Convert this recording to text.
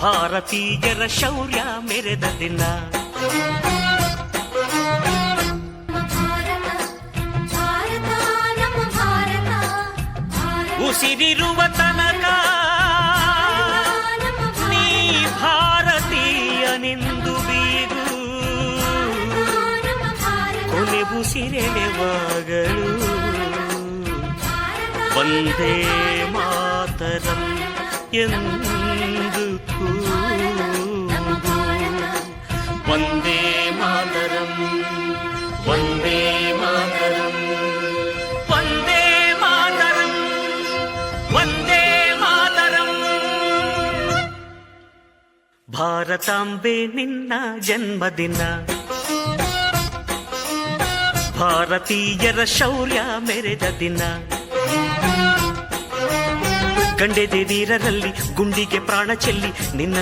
ಭಾರತೀಯರ ಶೌರ್ಯ ಮೆರೆದ ದಿನ. ಉಸಿರಿರುವ ತನಕ ನೀ ಭಾರತೀಯನೆಂದು ಬೀರು ಕೊನೆ ಉಸಿರೆಳೆವಾಗಲು ಒಂದೇ ಮಾತರಂ ಎಂದು ಭಾರತಾಂಬೆ ನಿನ್ನ ಜನ್ಮದಿನ. ಭಾರತೀಯರ ಶೌರ್ಯ ಮೆರೆದ ದಿನ. ಗಂಡೆದೆ ವೀರರಲ್ಲಿ ಗುಂಡಿಗೆ ಪ್ರಾಣ ಚೆಲ್ಲಿ ನಿನ್ನ